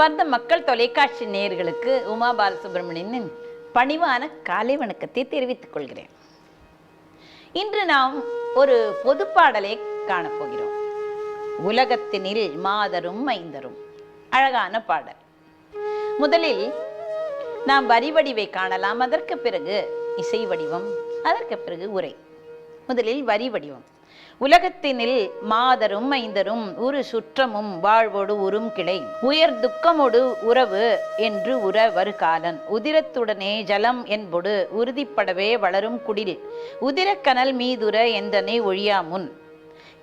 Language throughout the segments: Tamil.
அன்பார்ந்த மக்கள் தொலைக்காட்சி நேயர்களுக்கு உமா பாலசுப்ரமணியனின் பணிவான காலை வணக்கத்தை தெரிவித்துக் கொள்கிறேன். இன்று நாம் ஒரு பொதுப்பாடலை காணப்போகிறோம் உலகத்தினில் மாதரும் மைந்தரும் அழகான பாடல். முதலில் நாம் வரி வடிவை காணலாம் அதற்கு பிறகு இசை வடிவம் அதற்கு பிறகு உரை. முதலில் வரி வடிவம். உலகத்தினில் மாதரும் ஐந்தரும் உரு சுற்றமும் வாழ்வோடு உறும் கிளை. உயர் துக்கமொடு உறவு என்று உற வருகாலன் உதிரத்துடனே ஜலம் என்பொடு உறுதிப்படவே வளரும் குடில். உதிரக்கனல் மீதுர எந்தனை ஒழியாமுன்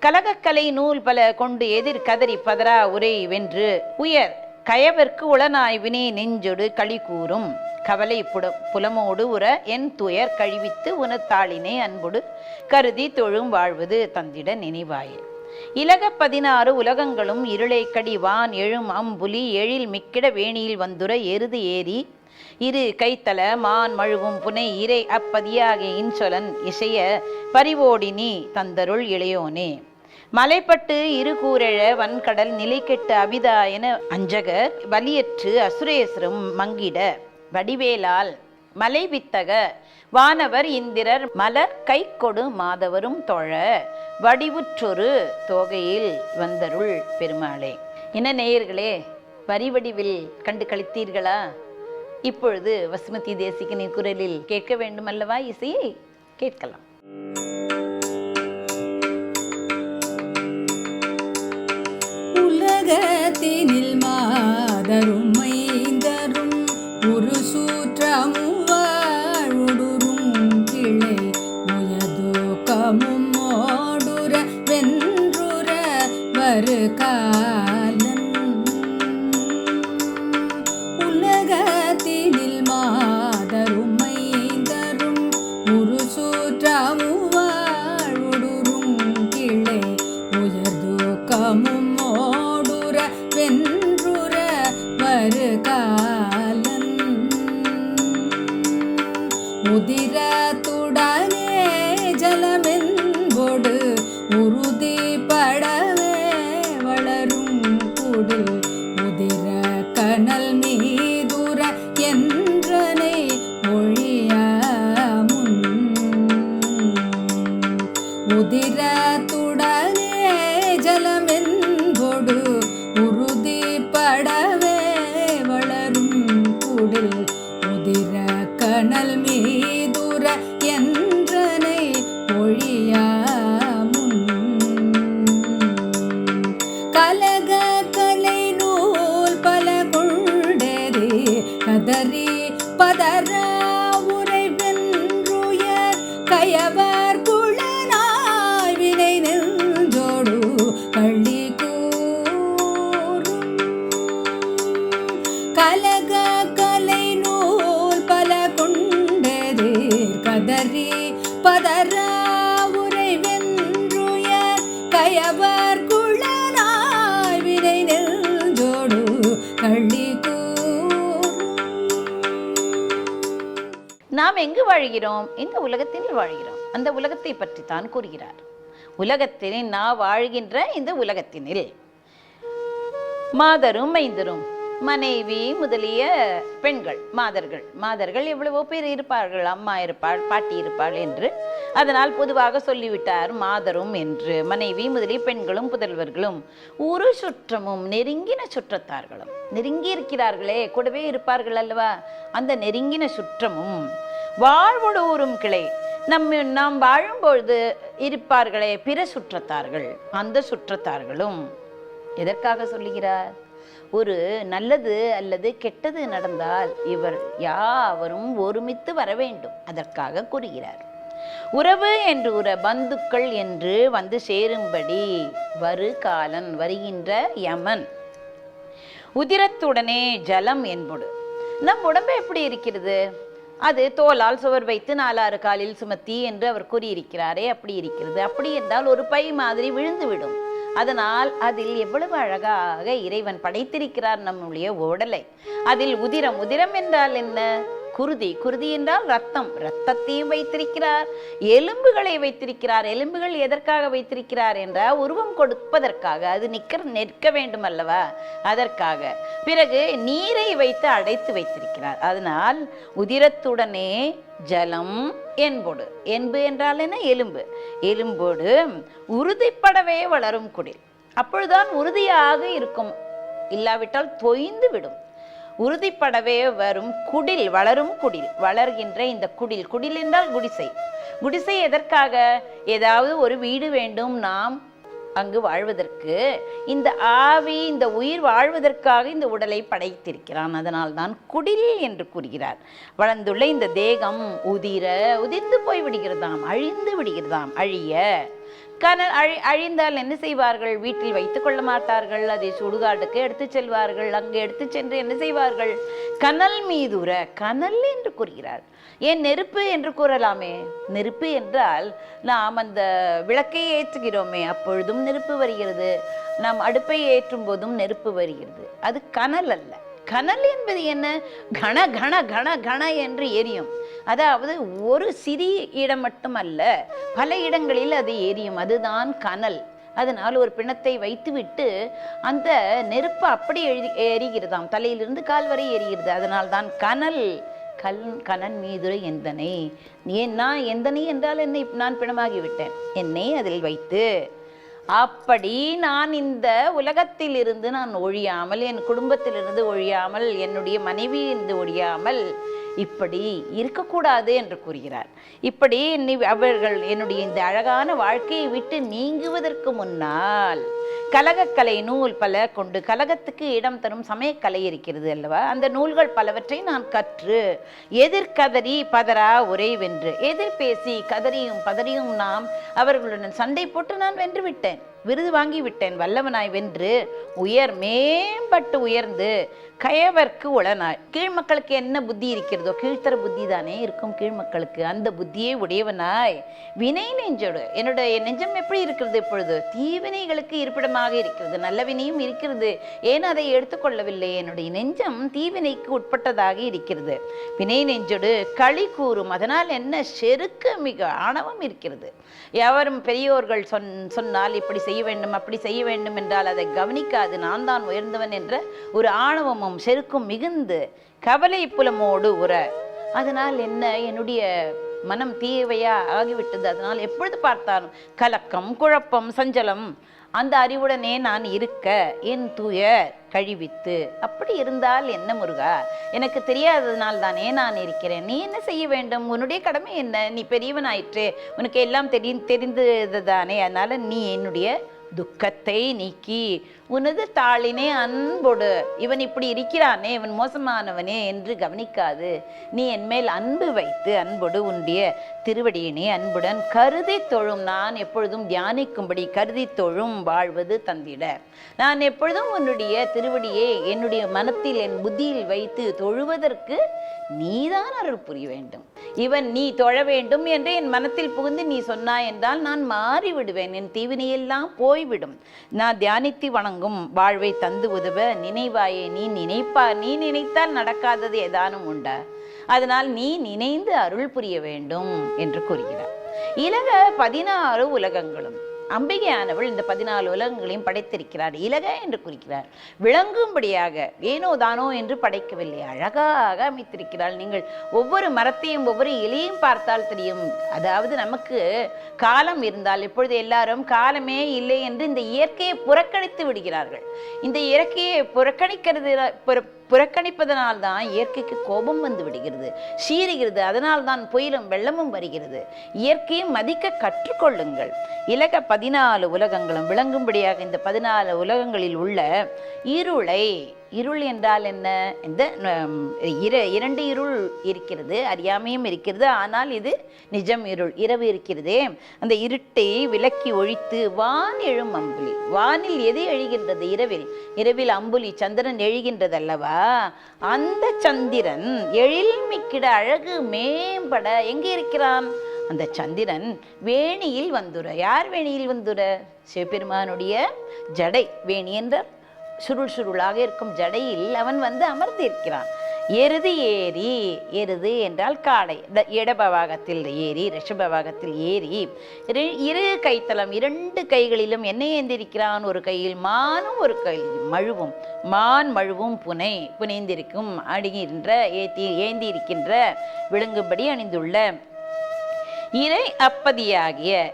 கலகக்கலை நூல் பல கொண்டு எதிர் கதறி பதரா உரை வென்று. உயர் கயவர்க்கு உளனாய்வினே நெஞ்சொடு களி கூறும். கவலை புட புலமோடு உற என் துயர் கழிவித்து உனத்தாளினை அன்பொடு கருதி தொழும் வாழ்வது தந்திட நினைவாயே. இலக பதினாறு உலகங்களும் இருளை கடி வான் எழும் அம்புலி எழில் மிக்கிட வேணியில் வந்துர எருது ஏறி இரு கைத்தல மான் மழுவும் புனை இறை அப்பதியாகிய இன்சொலன் இசைய பரிவோடினி தந்தருள் இளையோனே. மலைப்பட்டு இரு கூரெழ வன்கடல் நிலைக்கெட்டு அபிதா என அஞ்சகர் வலியற்று அசுரேசரும் மங்கிட. வடிவேலால் மலை வித்தக வானவர் இந்திரர் மலர் கை கொடு மாதவரும் தொழ. வடிவுற்றொரு தோகையில் வந்தருள் பெருமாளே. என்ன நேயர்களே வரி வடிவில் கண்டு கழித்தீர்களா இப்பொழுது வசுமதி தேசிகனின் குரலில் கேட்க வேண்டுமல்லவா இசையை? கேட்கலாம். உலகத்தினில் மாதரும் மைந்தரும் ஒரு சூற்றமும் வாழுடுறும் கிளை முயதூக்கமும் ஓடுற வென்றுற வரு நாம் எங்கு வாழ்கிறோம்? இந்த உலகத்தில் வாழ்கிறோம்? அந்த உலகத்தை பற்றி தான் கூறுகிறார். உலகத்தினை நான் வாழ்கின்ற இந்த உலகத்தினில் மாதரும் மைந்தரும் மனைவி முதலிய பெண்கள் மாதர்கள். மாதர்கள் எவ்வளவோ பேர் இருப்பார்கள். அம்மா இருப்பாள் பாட்டி இருப்பாள் என்று. அதனால் பொதுவாக சொல்லிவிட்டார் மாதரும் என்று. மனைவி முதலிய பெண்களும் புதல்வர்களும் ஒரு சுற்றமும் நெருங்கின சுற்றத்தார்களும். நெருங்கி இருக்கிறார்களே கூடவே இருப்பார்கள் அல்லவா? அந்த நெருங்கின சுற்றமும் வாழ்வோடு ஊறும் கிளை. நம்ம நாம் வாழும்பொழுது இருப்பார்களே பிற சுற்றத்தார்கள் அந்த சுற்றத்தார்களும். எதற்காக சொல்லுகிறார்? ஒரு நல்லது அல்லது கெட்டது நடந்தால் இவர் யாவரும் ஒருமித்து வர வேண்டும் அதற்காக கூறுகிறார். உறவு என்று உற பந்துக்கள் என்று வந்து சேரும்படி வரு காலன் வருகின்ற யமன். உதிரத்துடனே ஜலம் என்பொடு. நம் உடம்பு எப்படி இருக்கிறது? அது தோலால் சுவர் வைத்து நாலாறு காலில் சுமத்தி என்று அவர் கூறியிருக்கிறாரே அப்படி இருக்கிறது. அப்படி என்றால் ஒரு பை மாதிரி விழுந்து விடும் அதனால் அதில் எவ்வளவு அழகாக இறைவன் படைத்திருக்கிறார் நம்முடைய உடலை அதில் உதிரம் உதிரம் என்றால் என்ன? குருதி குருதி என்றால் ரத்தம். ரத்தத்தையும் வைத்திருக்கிறார் எலும்புகளை வைத்திருக்கிறார். எலும்புகள் எதற்காக வைத்திருக்கிறார் என்றால் உருவம் கொடுப்பதற்காக அது நிற்க நிற்க வேண்டும் அல்லவா? அதற்காக. பிறகு நீரை வைத்து அடைத்து வைத்திருக்கிறார். அதனால் உதிரத்துடனே ஜலம் என்பொடு. என்பு என்றால் என்ன? எலும்பு. எலும்போடு உறுதிப்படவே வளரும் குடில். அப்பொழுதுதான் உறுதியாக இருக்கும். இல்லாவிட்டால் தொய்ந்து விடும். உறுதிப்படவே வரும் குடில் வளரும் குடில். வளர்கின்ற இந்த குடில். குடில் என்றால் குடிசை. குடிசை எதற்காக? ஏதாவது ஒரு வீடு வேண்டும் நாம் அங்கு வாழ்வதற்கு. இந்த ஆவி இந்த உயிர் வாழ்வதற்காக இந்த உடலை படைத்திருக்கிறான். அதனால் தான் குடில் என்று கூறுகிறார். வளர்ந்துள்ள இந்த தேகம் உதிர உதிர்ந்து போய் விடுகிறதாம். அழிந்து விடுகிறதாம். அழிய கனல் அழி அழிந்தால் என்ன செய்வார்கள்? வீட்டில் வைத்துக் கொள்ள மாட்டார்கள். அதை சுடுகாட்டுக்கு எடுத்து செல்வார்கள். அங்கு எடுத்து சென்று என்ன செய்வார்கள்? கனல் மீதுர கனல் என்று கூறுகிறார். ஏன் நெருப்பு என்று கூறலாமே? நெருப்பு என்றால் நாம் அந்த விளக்கை ஏற்றுகிறோமே அப்பொழுதும் நெருப்பு வருகிறது. நாம் அடுப்பை ஏற்றும் போதும் நெருப்பு வருகிறது. அது கனல் அல்ல. கனல் என்பது என்ன? கன கன கன கண என்று எரியும். அதாவது ஒரு சிறிய இடம் மட்டுமல்ல பல இடங்களில் அது எரியும் அதுதான் கனல். அதனால் ஒரு பிணத்தை வைத்துவிட்டு அந்த நெருப்பு அப்படி எழுதி எரிகிறதாம். தலையிலிருந்து கால் வரை எரிகிறது. அதனால் தான் கனல். கல் கணன் மீதுரை எந்தனை? ஏன் நான் எந்தனை என்றால் என்னை நான் பிணமாகிவிட்டேன் என்னை அதில் வைத்து அப்படி நான் இந்த உலகத்திலிருந்து நான் ஒழியாமல் என் குடும்பத்திலிருந்து ஒழியாமல் என்னுடைய மனைவியிலிருந்து இருந்து ஒழியாமல் இப்படி இருக்கக்கூடாது என்று கூறுகிறார். இப்படி நீ அவர்கள் என்னுடைய இந்த அழகான வாழ்க்கையை விட்டு நீங்குவதற்கு முன்னால் கலகக்கலை நூல் பல கொண்டு கலகத்துக்கு இடம் தரும் சமயக்கலை இருக்கிறது அல்லவா? அந்த நூல்கள் பலவற்றை நான் கற்று எதிர்கதறி பதரா உரை வென்று எதிர் பேசி கதறியும் பதறியும் நாம் அவர்களுடன் சண்டை போட்டு நான் வென்று விட்டேன். விருது வாங்கி விட்டேன் வல்லவனாய் வென்று உயர் மேம்பட்டு உயர்ந்து கயவர்க்கு உளனாய். கீழ் மக்களுக்கு என்ன புத்தி இருக்கிறதோ கீழ்த்தர புத்தி தானே இருக்கும் கீழ் மக்களுக்கு. அந்த புத்தியை உடையவனாய். வினை நெஞ்சோடு. என்னுடைய நெஞ்சம் எப்படி இருக்கிறது இப்பொழுது? தீவினைகளுக்கு இருப்பிடமாக இருக்கிறது. நல்ல வினையும் இருக்கிறது. ஏன் அதை எடுத்துக்கொள்ளவில்லை என்னுடைய நெஞ்சம் தீவினைக்கு உட்பட்டதாக இருக்கிறது. வினை நெஞ்சோடு களி கூறும். அதனால் என்ன? செருக்கு மிக ஆணவம் இருக்கிறது. எவரும் பெரியோர்கள் சொன் சொன்னால் இப்படி செய்ய வேண்டும் அப்படி செய்ய வேண்டும் என்றால் அதை கவனிக்காது. நான் தான் உயர்ந்தவன் என்ற ஒரு ஆணவமும் செருக்கும் மிகுந்து கவலை புலமோடு உற. அதனால் என்ன? என்னுடைய மனம் தீவையா ஆகிவிட்டது. அதனால் எப்பொழுது பார்த்தாலும் கலக்கம் குழப்பம் சஞ்சலம் அந்த அறிவுடனே நான் இருக்க என் துயர் கழிவித்து. அப்படி இருந்தால் என்ன முருகா? எனக்கு தெரியாததுனால் தானே நான் இருக்கிறேன். நீ என்ன செய்ய வேண்டும்? உன்னுடைய கடமை என்ன? நீ பெரியவன் ஆயிற்று உனக்கு எல்லாம் தெரி தெரிந்தது தானே அதனால நீ என்னுடைய துக்கத்தை நீக்கி உனது தாளினே அன்போடு இவன் இப்படி இருக்கிறானே இவன் மோசமானவனே என்று கவனிக்காது. நீ என்மேல் அன்பு வைத்து அன்போடு உன்னுடைய திருவடியினே அன்புடன் கருதி தொழும். நான் எப்பொழுதும் தியானிக்கும்படி கருதி தொழும் வாழ்வது தந்திட. நான் எப்பொழுதும் உன்னுடைய திருவடியை என்னுடைய மனத்தில் என் புத்தியில் வைத்து தொழுவதற்கு நீதான் அருள் புரிய வேண்டும். இவன் நீ தொழ வேண்டும் என்று என் மனத்தில் புகுந்து நீ சொன்னாய் என்றால் நான் மாறிவிடுவேன். என் தீவினையெல்லாம் போய்விடும். நான் தியானித்து வணங்கும் வாழ்வை தந்து உதவ நினைவாயே நீ நினைப்பா நீ நினைத்தால் நடக்காதது ஏதானும் உண்டா? அதனால் நீ நினைந்து அருள் புரிய வேண்டும் என்று கூறுகிறார். இலக பதினாறு உலகங்களும் அம்பிகையானவள் இந்த பதினாலு உலகங்களையும் படைத்திருக்கிறார். இலக என்று குறிக்கிறார். விளங்கும்படியாக ஏனோ தானோ என்று படைக்கவில்லை. அழகாக அமைத்திருக்கிறாள். நீங்கள் ஒவ்வொரு மரத்தையும் ஒவ்வொரு இலையும் பார்த்தால் தெரியும். அதாவது நமக்கு காலம் இருந்தால் இப்பொழுது எல்லாரும் காலமே இல்லை என்று இந்த இயற்கையை புறக்கணித்து விடுகிறார்கள். இந்த இயற்கையை புறக்கணிக்கிறது புறக்கணிப்பதனால்தான் புறக்கணிப்பதனால் தான் இயற்கைக்கு கோபம் வந்து விடுகிறது. சீறுகிறது அதனால் தான் புயலும் வெள்ளமும் வருகிறது. இயற்கையை மதிக்க கற்றுக்கொள்ளுங்கள். இலக பதினாலு உலகங்களும் விளங்கும்படியாக இந்த பதினாலு உலகங்களில் உள்ள இருளை இருள் என்றால் என்ன? இந்த இரு இரண்டு இருள் இருக்கிறது அறியாமையும் இருக்கிறது ஆனால் இது நிஜம் இருள் இரவு இருக்கிறதே. அந்த இருட்டை விலக்கி ஒழித்து வான் எழும் அம்புலி. வானில் எது எழுகின்றது இரவில்? இரவில் அம்புலி சந்திரன் எழுகின்றது அல்லவா அந்த சந்திரன் எழில்மிக்கிட அழகு மேம்பட எங்கே இருக்கிறான்? அந்த சந்திரன் வேணியில் வந்துர யார் வேணியில் வந்துர சிவபெருமானுடைய ஜடை. வேணி என்றார் சுருள் சுருளாக இருக்கும் ஜடையில் அவன் வந்து அமர்ந்திருக்கிறான். எருது ஏறி எருது என்றால் காளை இந்த இடபவாகத்தில் ஏறி ரிஷபவாகத்தில் ஏறி இரு- இரு இரண்டு கைகளிலும் என்ன ஏந்திருக்கிறான்? ஒரு கையில் மானும் ஒரு கையில் மழுவும். மான் மழுவும் புனை புனைந்திருக்கும் அணிகின்ற ஏத்தி ஏந்தி இருக்கின்ற அணிந்துள்ள இறை அப்பதியாகிய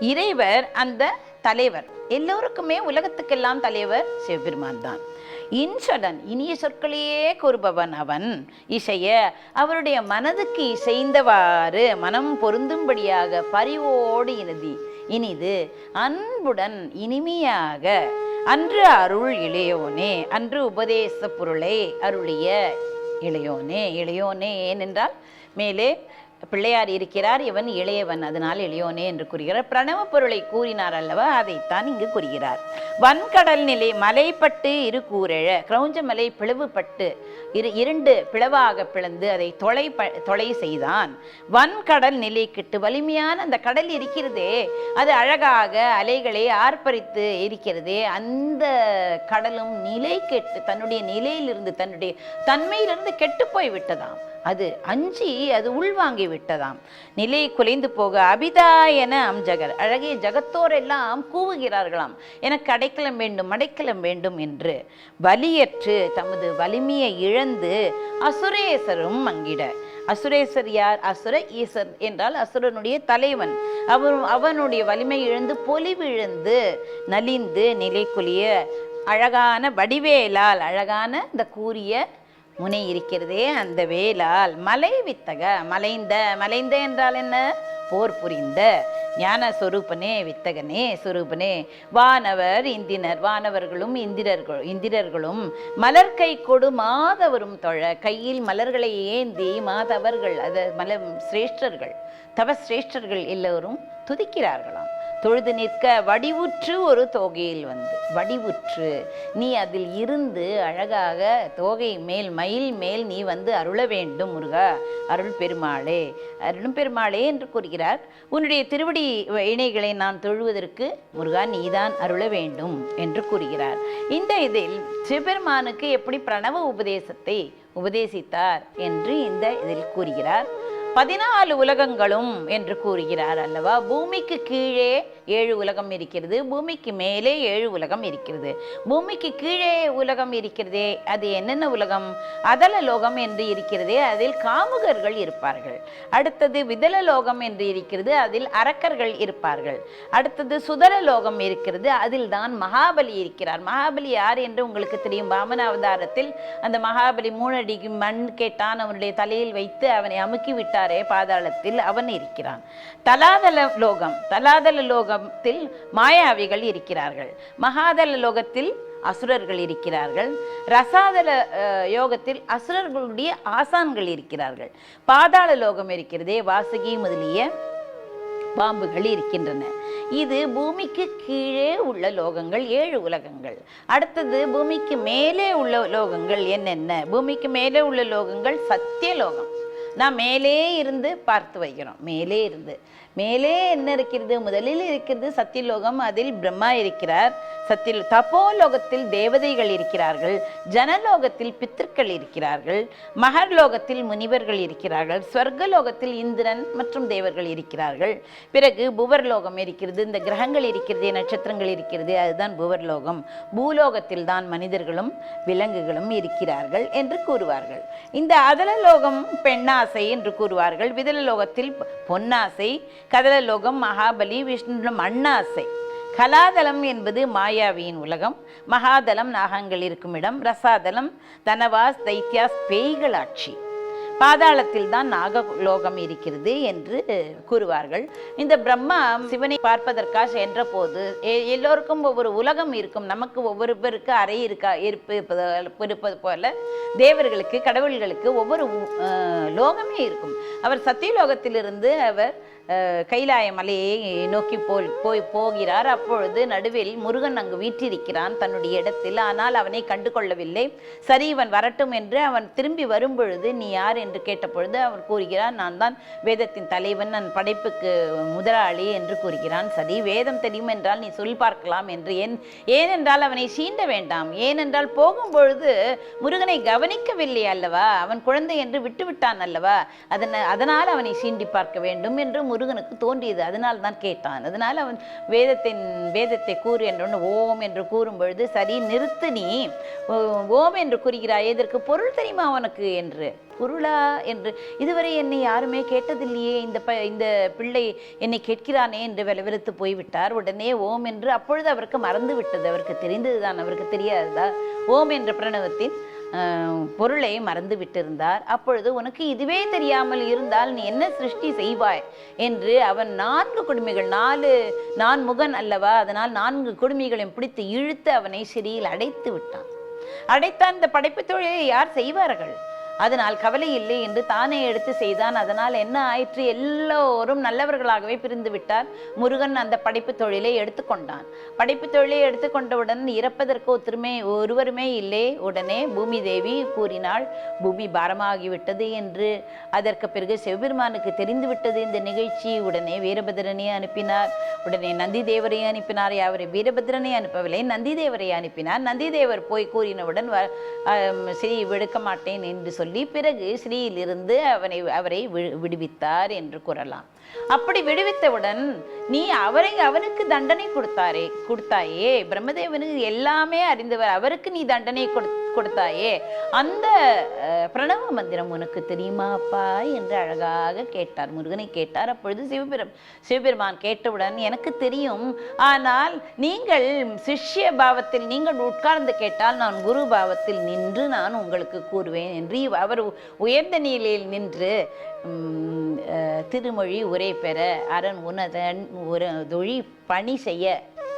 இறைவர் அந்த தலைவர். எல்லோருக்குமே உலகத்துக்கெல்லாம் தலைவர் சிவபெருமான் தான். இன்சடன் இனிய சொற்களையே கூறுபவன் அவன். இசைய அவருடைய மனதுக்கு இசைந்தவாறு மனம் பொருந்தும்படியாக பரிவோடு இனிதி இனிது அன்புடன் இனிமையாக அன்று அருள் இளையோனே அன்று உபதேச பொருளை அருளிய இளையோனே இளையோனே ஏனென்றால் மேலே பிள்ளையார் இருக்கிறார் இவன் இளையவன் அதனால் இளையோனே என்று கூறுகிறார். பிரணவ பொருளை கூறினார் அல்லவா? அதைத்தான் இங்கு கூறுகிறார். வன்கடல் நிலை மலைப்பட்டு இரு கூறழ கிரௌஞ்ச மலை பிளவுபட்டு இரு இரண்டு பிளவாக பிளந்து அதை தொலை ப தொலை செய்தான். வன்கடல் நிலை கிட்டு வலிமையான அந்த கடல் இருக்கிறதே அது அழகாக அலைகளை ஆர்ப்பரித்து இருக்கிறதே அந்த கடலும் நிலை கெட்டு தன்னுடைய நிலையிலிருந்து தன்னுடைய தன்மையிலிருந்து கெட்டு போய் விட்டதாம் அது அஞ்சி அது உள்வாங்கி விட்டதாம். நிலை குலைந்து போக அபிதாயன அம்ஜகர். அழகிய ஜகத்தோரெல்லாம் கூவுகிறார்களாம். எனக்கு அடைக்கலம் வேண்டும் அடைக்கலம் வேண்டும் என்று. வலியற்று தமது வலிமையை இழந்து அசுரேசரும் மங்கிட. அசுரேசர் யார்? அசுர ஈசர் என்றால் அசுரனுடைய தலைவன். அவர் அவனுடைய வலிமை இழந்து பொலிவிழந்து நலிந்து நிலைக்குலிய அழகான வடிவேலால் அழகான இந்த கூறிய முனை இருக்கிறதே அந்த வேலால் மலை வித்தக. மலைந்த மலைந்த என்றால் என்ன? போர் புரிந்த. ஞான சொரூபனே வித்தகனே சொரூபனே. வானவர் இந்தினர் வானவர்களும் இந்திரர்கள் இந்திரர்களும் மலர் கை கொடு மாதவரும் தொழ. கையில் மலர்களை ஏந்தி மாதவர்கள் அது மல சிரேஷ்டர்கள் தவ சிரேஷ்டர்கள் எல்லோரும் துதிக்கிறார்களாம். தொழுது நிற்க வடிவுற்று ஒரு தோகையில் வந்து. வடிவுற்று. நீ அதில் இருந்து அழகாக தோகை மேல் மயில் மேல் நீ வந்து அருள வேண்டும் முருகா. அருள் பெருமாளே. அருளும் பெருமாளே என்று கூறுகிறார். உன்னுடைய திருவடி இணைகளை நான் தொழுவதற்கு முருகா நீதான் அருள வேண்டும் என்று கூறுகிறார். இந்த இதில் சிவபெருமானுக்கு எப்படி பிரணவ உபதேசத்தை உபதேசித்தார் என்று இந்த இதில் கூறுகிறார். பதினாலு உலகங்களும் என்று கூறுகிறார் அல்லவா? பூமிக்கு கீழே ஏழு உலகம் இருக்கிறது பூமிக்கு மேலே ஏழு உலகம் இருக்கிறது. பூமிக்கு கீழே உலகம் இருக்கிறதே அது என்னென்ன உலகம்? அதல லோகம் என்று இருக்கிறதே அதில் காமுகர்கள் இருப்பார்கள். அடுத்தது விதல லோகம் என்று இருக்கிறது அதில் அரக்கர்கள் இருப்பார்கள். அடுத்தது சுதல லோகம் இருக்கிறது அதில் தான் மகாபலி இருக்கிறார். மகாபலி யார் என்று உங்களுக்கு தெரியும்? வாமன அவதாரத்தில் அந்த மகாபலி மூணடிக்கு மண் கேட்டான் அவனுடைய தலையில் வைத்து அவனை அமுக்கி விட்டார். இருக்கிறாரே பாதாளத்தில் அவன் இருக்கிறான். தலாதல லோகம் தலாதல லோகத்தில் மாயாவிகள் இருக்கிறார்கள். மகாதல லோகத்தில் அசுரர்கள் இருக்கிறார்கள். ரசாதல யோகத்தில் அசுரர்களுடைய ஆசான்கள் இருக்கிறார்கள். பாதாள லோகம் இருக்கிறதே வாசுகி முதலிய பாம்புகள் இருக்கின்றன. இது பூமிக்கு கீழே உள்ள லோகங்கள் ஏழு உலகங்கள். அடுத்தது பூமிக்கு மேலே உள்ள லோகங்கள் என்னென்ன? பூமிக்கு மேலே உள்ள லோகங்கள் சத்திய லோகம் நான் மேலே இருந்து பார்த்து வைக்கிறோம் மேலே இருந்து. மேலே என்ன இருக்கிறது? முதலில் இருக்கிறது சத்தியலோகம் அதில் பிரம்மா இருக்கிறார். சத்திய தபோலோகத்தில் தேவதைகள் இருக்கிறார்கள். ஜனலோகத்தில் பித்திருக்கள் இருக்கிறார்கள். மகர்லோகத்தில் முனிவர்கள் இருக்கிறார்கள். ஸ்வர்கலோகத்தில் இந்திரன் மற்றும் தேவர்கள் இருக்கிறார்கள். பிறகு புவர்லோகம் இருக்கிறது. இந்த கிரகங்கள் இருக்கிறது நட்சத்திரங்கள் இருக்கிறது. அதுதான் புவர்லோகம் பூலோகத்தில் தான் மனிதர்களும் விலங்குகளும் இருக்கிறார்கள் என்று கூறுவார்கள். இந்த அதலலோகம் பெண்ணாசை என்று கூறுவார்கள். விதலலோகத்தில் பொன்னாசை கதலலோகம் மகாபலி விஷ்ணு அண்ணாசை. கலாதலம் என்பது மாயாவியின் உலகம். மகாதலம் நாகங்கள் இருக்கும் இடம். ரசாதலம் தனவாஸ் தைத்தியாஸ் பேய்கள் ஆட்சி பாதாளத்தில் தான் நாகலோகம் இருக்கிறது என்று கூறுவார்கள். இந்த பிரம்மா சிவனை பார்ப்பதற்காக சென்ற போது எ- எல்லோருக்கும் ஒவ்வொரு உலகம் இருக்கும். நமக்கு ஒவ்வொரு பேருக்கு அறை இருக்கா இருப்பு இருப்பது- போல தேவர்களுக்கு கடவுள்களுக்கு ஒவ்வொரு லோகமே இருக்கும். அவர் சத்தியலோகத்திலிருந்து அவர் கைலாய மலையை நோக்கி போய் போய் போகிறார். அப்பொழுது நடுவில் முருகன் அங்கு வீற்றிருக்கிறான் தன்னுடைய இடத்தில். ஆனால் அவனை கண்டு கொள்ளவில்லை சரி இவன் வரட்டும் என்று அவன் திரும்பி வரும்பொழுது நீ யார்? என்று கேட்டபொழுது அவன் கூறுகிறான் நான் தான் வேதத்தின் தலைவன். நான் படைப்புக்கு முதலாளி என்று கூறுகிறான். சரி வேதம் தெரியும் என்றால் நீ சொல் பார்க்கலாம் என்று ஏன் ஏனென்றால் அவனை சீண்ட வேண்டாம். ஏனென்றால் போகும்பொழுது முருகனை கவனிக்கவில்லை அல்லவா? அவன் குழந்தை என்று விட்டுவிட்டான் அல்லவா? அதன அதனால் அவனை சீண்டி பார்க்க வேண்டும் என்று முருகனுக்கு தோன்றியது. அதனால் தான் கேட்டான். அதனால் அவன் வேதத்தின் வேதத்தை கூறு என்றொன்று ஓம் என்று கூறும் பொழுது சரி நிறுத்து நீ. ஓம் என்று கூறுகிறாய். இதற்கு பொருள் தெரியுமா அவனுக்கு என்று. பொருளா? என்று. இதுவரை என்னை யாருமே கேட்டதில்லையே. இந்த ப இந்த பிள்ளை என்னை கேட்கிறானே என்று விலவிலத்து போய்விட்டார். உடனே ஓம் என்று அப்பொழுது அவருக்கு மறந்து விட்டது அவருக்கு தெரிந்ததுதான். அவருக்கு தெரியாததா? ஓம் என்ற பிரணவத்தின் பொருளை மறந்து விட்டிருந்தார் அப்பொழுது உனக்கு இதுவே தெரியாமல் இருந்தால் நீ என்ன சிருஷ்டி செய்வாய்? என்று அவன் நான்கு குடுமிகள் நாலு நான் முகன் அல்லவா? அதனால் நான்கு குடுமிகளையும் பிடித்து இழுத்து அவனை சிறியில் அடைத்து விட்டான். அடைத்தான் இந்த படைப்பு தொழிலை யார் செய்வார்கள்? அதனால் கவலை இல்லை என்று தானே எடுத்து செய்தான். அதனால் என்ன ஆயிற்று? எல்லோரும் நல்லவர்களாகவே பிரிந்து விட்டார். முருகன் அந்த படைப்பு தொழிலை எடுத்துக்கொண்டான் படைப்பு தொழிலை எடுத்துக்கொண்டவுடன் இறப்பதற்கு ஒருத்தருமே ஒருவருமே இல்லை. உடனே பூமி தேவி கூறினாள் பூமி பாரமாகிவிட்டது என்று. அதற்கு பிறகு சிவபெருமானுக்கு தெரிந்துவிட்டது இந்த நிகழ்ச்சி. உடனே வீரபத்ரனை அனுப்பினார். உடனே நந்தி தேவரை அனுப்பினார். அவரை வீரபத்ரனை அனுப்பவில்லை. நந்தி தேவரை அனுப்பினார். நந்தி தேவர் போய் கூறினவுடன் வ- விடுக்க மாட்டேன் என்று சொல்லி சொல்லி பிறகு ஸ்ரீயிலிருந்து அவனை அவரை வி- விடுவித்தார் என்று கூறலாம். அப்படி விடுவித்தவுடன் நீ அவரை அவனுக்கு தண்டனை கொடுத்தாரே கொடுத்தாயே பிரம்மதேவனுக்கு எல்லாமே அறிந்தவர் அவருக்கு நீ தண்டனை கொடு கொடுத்தாயே. அந்த பிரணவ மந்திரம் உனக்கு தெரியுமா அப்பா? என்று அழகாக கேட்டார். முருகனை கேட்டார். அப்பொழுது சிவபெரும் சிவபெருமான் கேட்டவுடன் எனக்கு தெரியும். ஆனால் நீங்கள் சிஷ்ய பாவத்தில் நீங்கள் உட்கார்ந்து கேட்டால் நான் குரு பாவத்தில் நின்று நான் உங்களுக்கு கூறுவேன் என்று அவர் உயர்ந்த நிலையில் நின்று உம், திருமொழி உரை பெற அரண் உனதன் ஒரு தொழி பணி செய்ய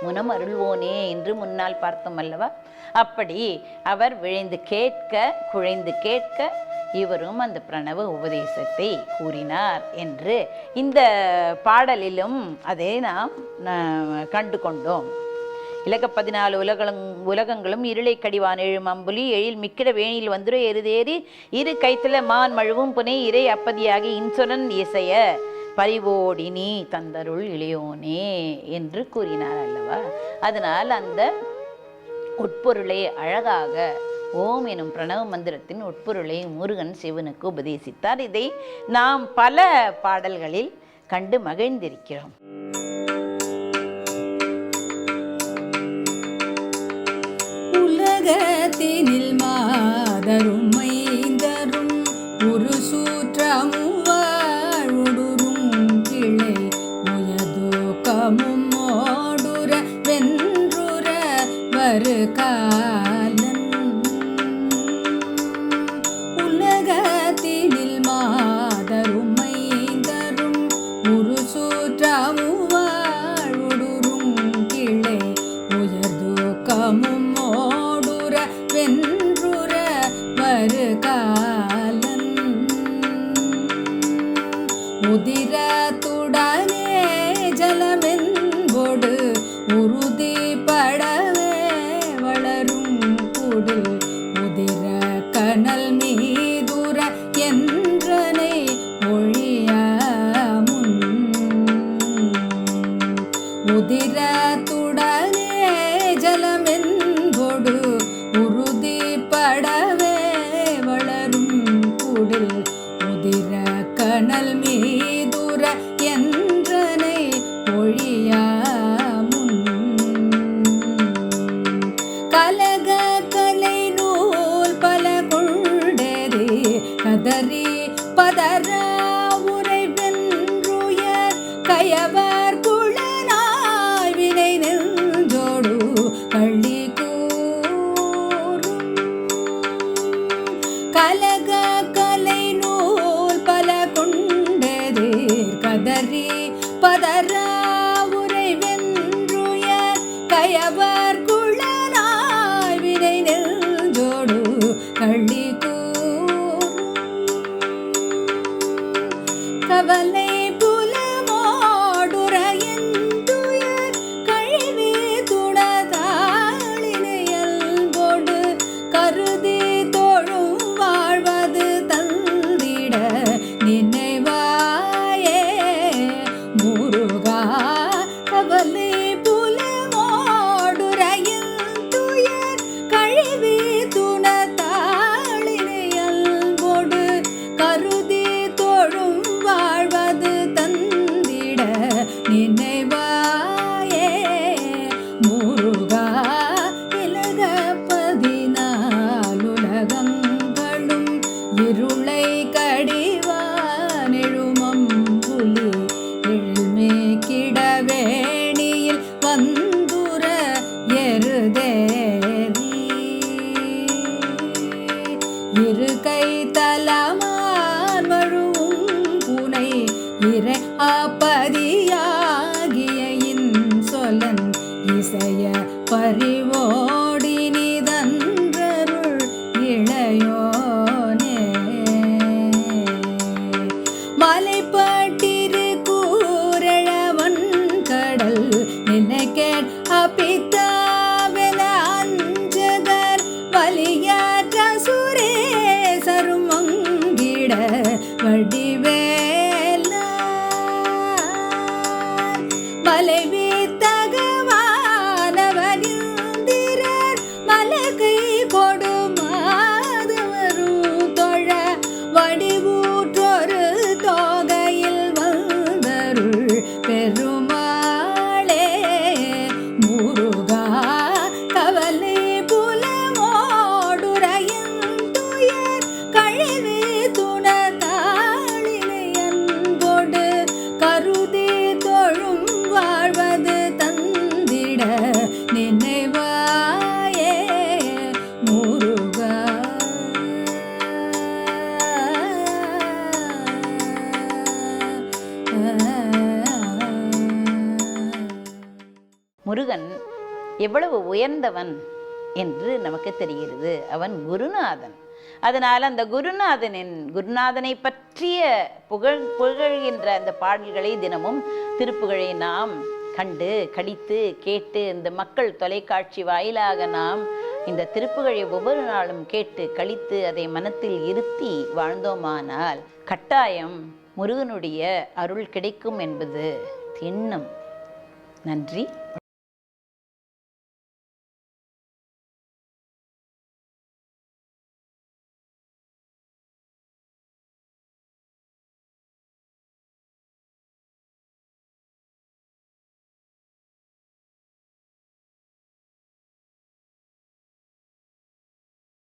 முனம் அருள்வோனே என்று முன்னால் பார்த்தோம் அல்லவா அப்படி அவர் விழைந்து கேட்க குழைந்து கேட்க இவரும் அந்த பிரணவ உபதேசத்தை கூறினார் என்று இந்த பாடலிலும் அதை நாம் கண்டு கொண்டோம் இலக்க பதினாலு உலகங் உலகங்களும் இருளை கடிவான் எழும் அம்புலி எழில் மிக்கிட வேணியில் வந்துரு எருதேறி இரு கைத்தல மான் மழுவும் புனை இறை அப்பதியாகி இன்சுரன் இசைய பரிவோடினி தந்தருள் இளையோனே என்று கூறினார் அல்லவா? அதனால் அந்த உட்பொருளை அழகாக ஓம் எனும் பிரணவ மந்திரத்தின் உட்பொருளை முருகன் சிவனுக்கு உபதேசித்தார். இதை நாம் பல பாடல்களில் கண்டு மகிழ்ந்திருக்கிறோம். உலகத்தினில் மாதரும் வரு உயர்ந்தவன் என்று நமக்கு தெரிகிறது. அவன் குருநாதன். அதனால் அந்த குருநாதனின் குருநாதனை பற்றிய புகழ் புகழ்கின்ற அந்த பாடல்களை தினமும் திருப்புகழை நாம் கண்டு கடித்து கேட்டு இந்த மக்கள் தொலைக்காட்சி வாயிலாக நாம் இந்த திருப்புகழை ஒவ்வொரு நாளும் கேட்டு கழித்து அதை மனத்தில் இருத்தி வாழ்ந்தோமானால் கட்டாயம் முருகனுடைய அருள் கிடைக்கும் என்பது எண்ணம் நன்றி.